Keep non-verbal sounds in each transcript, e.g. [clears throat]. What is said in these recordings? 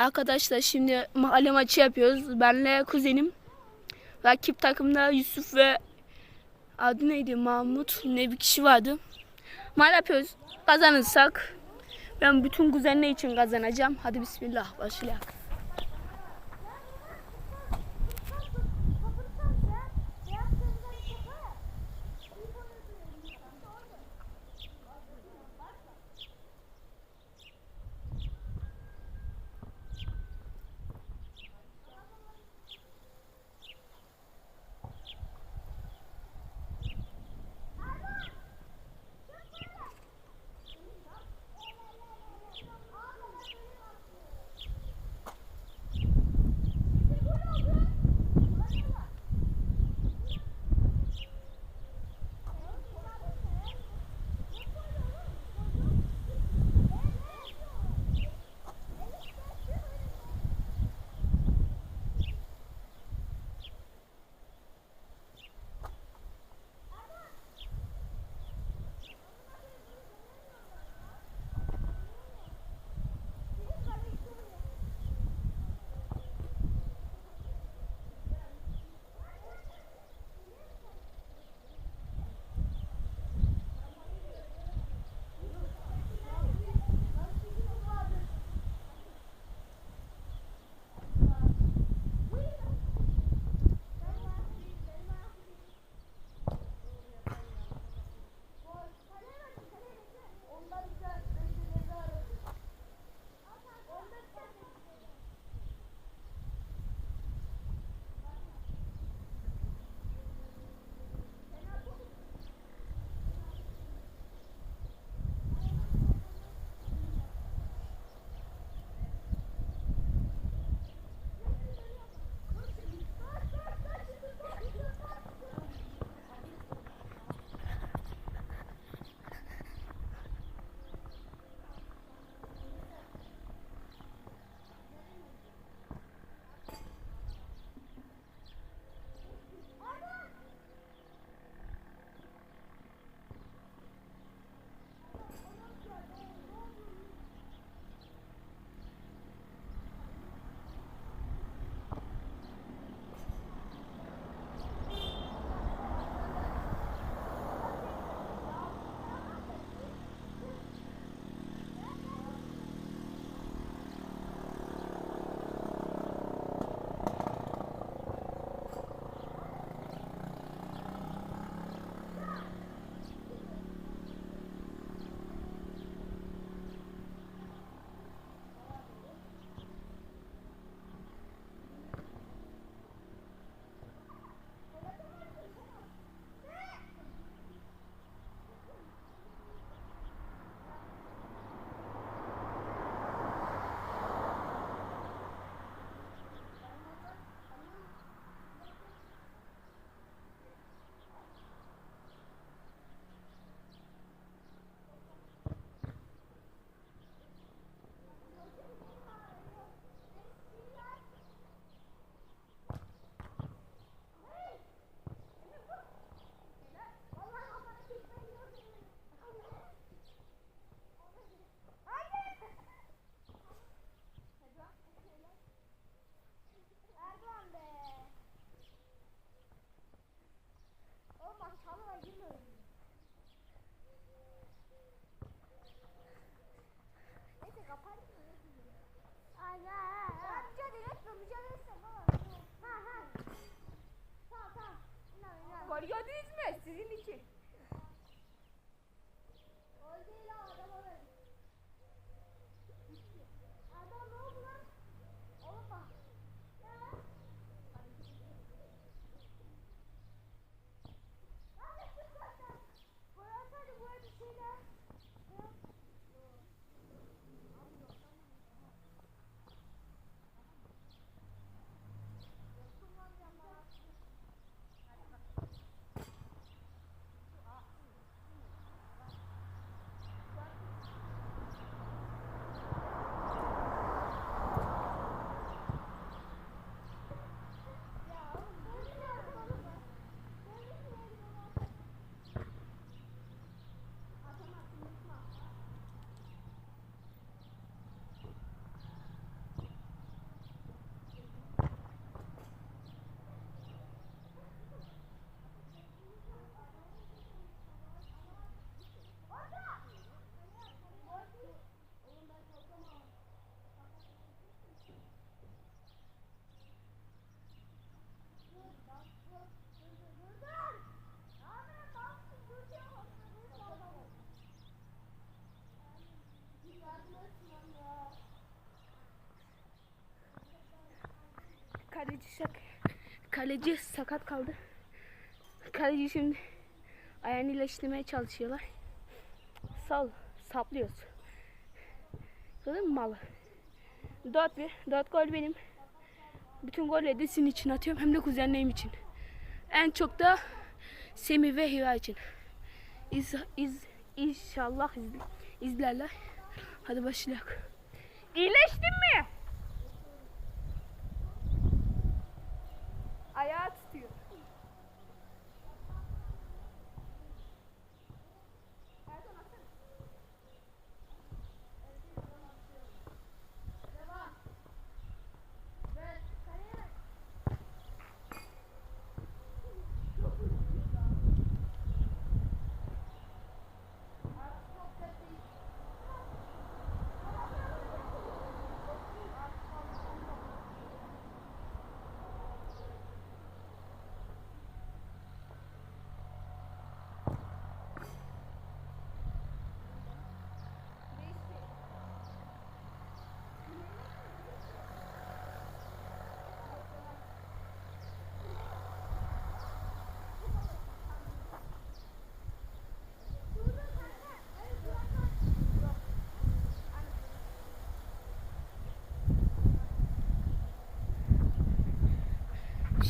Arkadaşlar şimdi mahalle maçı yapıyoruz. Benle kuzenim. Rakip takımda Yusuf ve adı neydi Mahmut ne bir kişi vardı. Maç yapıyoruz. Kazanırsak ben bütün kuzenler için kazanacağım. Hadi bismillah başlayalım. Sizin için. Gol değil ha adama ver. Adam ne oldu lan? Oğlum bak. Ya. Lan ne çıkarsan? Gol atsaydı bu bir şeyler. Ya. Kaleci sak kaleci sakat kaldı. Kaleci şimdi ayağını iyileştirmeye çalışıyorlar. Sal, saplıyoruz. Gördün mü malı? 4 bir, 4 gol benim. Bütün golleri de sizin için atıyorum hem de kuzenlerim için. En çok da Semih ve Hira için. İz, iz, inşallah iz, izlerler. Hadi başlayalım. İyileştin mi? Ayağı tutuyor.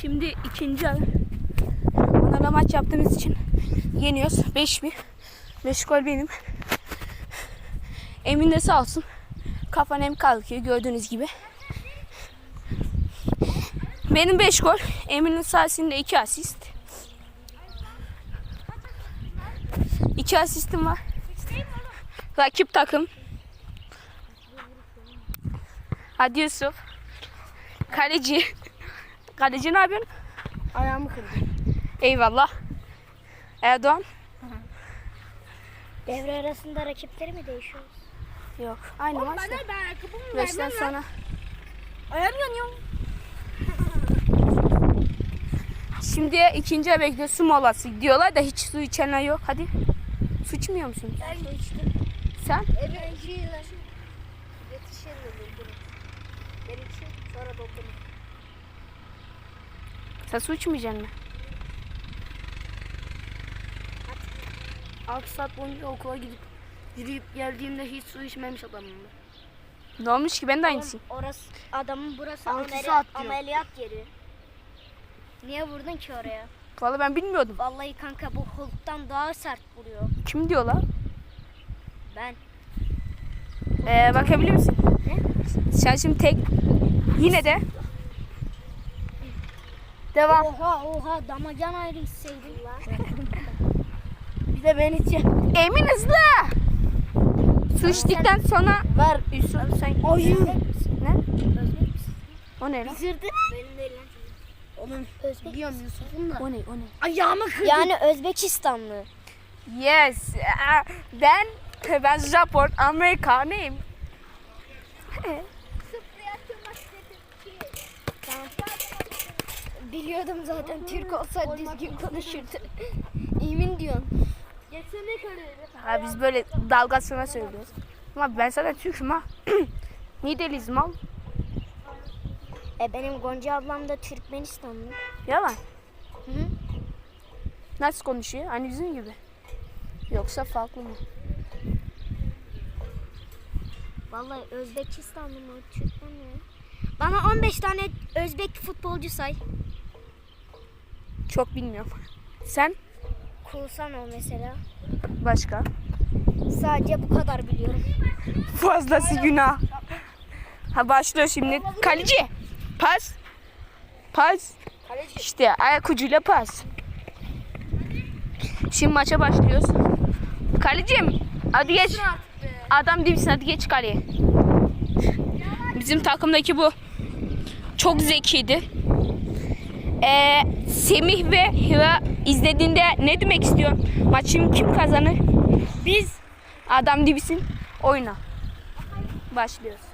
Şimdi ikinci ay. Onlarla maç yaptığımız için yeniyoruz. 5-1. 5 gol benim. Emin de sağ olsun. Kafan hem kalkıyor gördüğünüz gibi. Benim 5 gol. Emin'in sayesinde 2 asist. 2 asistim var. Rakip takım. Hadi Yusuf. Kaleci. Kaleci ne yapıyorsun? Ayağımı kırdım. Eyvallah. Erdoğan. Devre arasında rakipleri mi değişiyoruz? Yok. Aynı maçta. ben ayakkabımı Beşten sonra. Ayağım yanıyor. Şimdi ikinci bekliyor su molası diyorlar da hiç su içenler yok. Hadi. Su içmiyor musun? Ben su içtim. Sen? Enerjiyle yetişir mi Ben içeyim sonra doldurayım. Sen su içmeyeceksin mi? 6 saat boyunca okula gidip yürüyüp geldiğimde hiç su içmemiş adamım ben. Ne olmuş ki ben de aynısıyım. Orası adamın burası Altı ameli- saat diyor. ameliyat yeri. Niye vurdun ki oraya? Vallahi ben bilmiyordum. Vallahi kanka bu Hulk'tan daha sert vuruyor. Kim diyorlar? Ben. Ee, bakabilir misin? Sen şimdi tek yine de devam. Oha oha damacan ayrı hisseydin. Bir de ben içeceğim. Emin hızlı. Su içtikten sonra Ver. Yusuf sen Ayı. ne? O ne lan? Zırdı. Benim lan. Oğlum Özbek. biliyorum Yusuf'un da. O ne? O ne? Ayağımı kırdı. Yani Özbekistanlı. Yes. Aa, Ben ben Japon, Amerikanıyım. Biliyordum zaten Türk olsa düzgün konuşurdu. İmin [laughs] diyorsun. Geçsene kariyeri. Ha, biz böyle dalgasına söylüyoruz. Ama ben sana Türk'üm ha. [clears throat] Nideliyiz mal. E benim Gonca ablam da Türkmenistanlı. Yalan. Hı hı. Nasıl konuşuyor? Hani bizim gibi. Yoksa farklı mı? Vallahi Özbekistanlı mı, Türkmen mi? Bana 15 tane Özbek futbolcu say. Çok bilmiyorum. Sen Kulsan o mesela. başka. Sadece bu kadar biliyorum. Fazlası günah. Ha başlıyor şimdi. Kaleci. Pas. Pas. İşte ayak ucuyla pas. Şimdi maça başlıyoruz. Kalecim hadi geç. Adam değilsin hadi geç kaleye. Bizim takımdaki bu. Çok zekiydi. Ee, Semih ve Hira izlediğinde ne demek istiyorsun? Maçım kim kazanır? Biz. Adam dibisin. Oyna. Başlıyoruz.